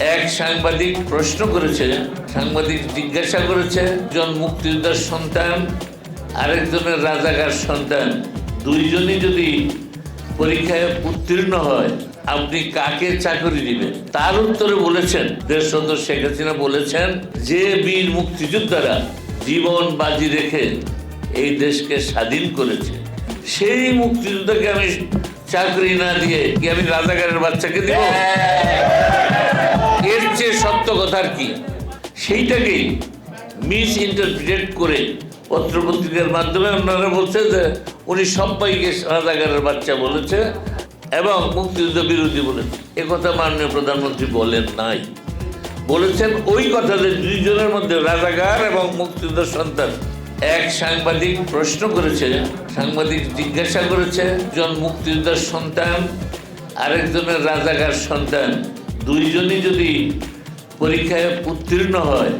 এক সাংবাদিক প্রশ্ন করেছে, সাংবাদিক জিজ্ঞাসা করেছে, একজন মুক্তিযোদ্ধার সন্তান, আরেকজনের রাজাকার সন্তান। দুইজনই যদি পরীক্ষায় উত্তীর্ণ হয়, আপনি কাকে চাকরি দিবেন? তার উত্তরে বলেছেন দেশরত্ন শেখ হাসিনা বলেছেন, যে বীর মুক্তিযোদ্ধারা জীবন বাজি রেখে এই দেশকে স্বাধীন করেছে, সেই মুক্তিযোদ্ধাকে আমি চাকরি না দিয়ে কি আমি রাজাকারের বাচ্চাকে দিব? সত্য কি? সেইটাকেই মিস ইন্টারপ্রিটেট করে পত্রপত্রিকার মাধ্যমে আপনারা বলছে যে উনি সবাইকে রাজাকারের বাচ্চা বলেছে এবং মুক্তিযুদ্ধ বিরোধী বলেছে। এ কথা মাননীয় প্রধানমন্ত্রী বলেন নাই। বলেছেন ওই কথা যে দুইজনের মধ্যে রাজাগার এবং মুক্তিযুদ্ধের সন্তান এক সাংবাদিক প্রশ্ন করেছে, সাংবাদিক জিজ্ঞাসা করেছে একজন মুক্তিযোদ্ধার সন্তান, আরেকজনের রাজাকার সন্তান, দুইজনই যদি পরীক্ষায় উত্তীর্ণ হয়